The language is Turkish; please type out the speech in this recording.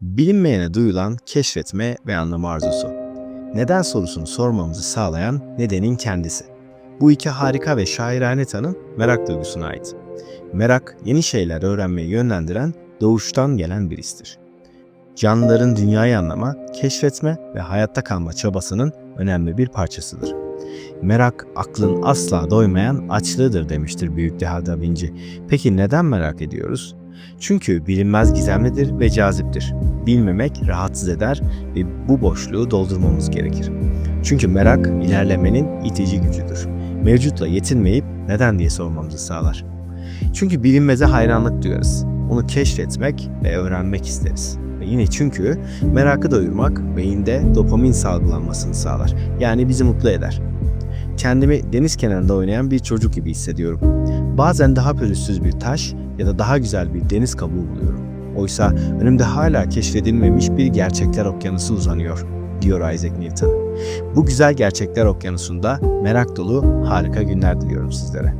Bilinmeyene duyulan keşfetme ve anlama arzusu. Neden sorusunu sormamızı sağlayan nedenin kendisi. Bu iki harika ve şairane tanım merak duygusuna ait. Merak, yeni şeyler öğrenmeye yönlendiren doğuştan gelen bir histir. Canlıların dünyayı anlama, keşfetme ve hayatta kalma çabasının önemli bir parçasıdır. Merak, aklın asla doymayan açlığıdır demiştir büyük deha Da Vinci. Peki neden merak ediyoruz? Çünkü bilinmez gizemlidir ve caziptir. Bilmemek rahatsız eder ve bu boşluğu doldurmamız gerekir. Çünkü merak ilerlemenin itici gücüdür. Mevcutla yetinmeyip neden diye sormamızı sağlar. Çünkü bilinmeze hayranlık duyarız. Onu keşfetmek ve öğrenmek isteriz. Ve yine çünkü merakı doyurmak beyinde dopamin salgılanmasını sağlar. Yani bizi mutlu eder. Kendimi deniz kenarında oynayan bir çocuk gibi hissediyorum. Bazen daha pürüzsüz bir taş ya da daha güzel bir deniz kabuğu buluyorum. Oysa önümde hala keşfedilmemiş bir gerçekler okyanusu uzanıyor, diyor Isaac Newton. Bu güzel gerçekler okyanusunda merak dolu harika günler diliyorum sizlere.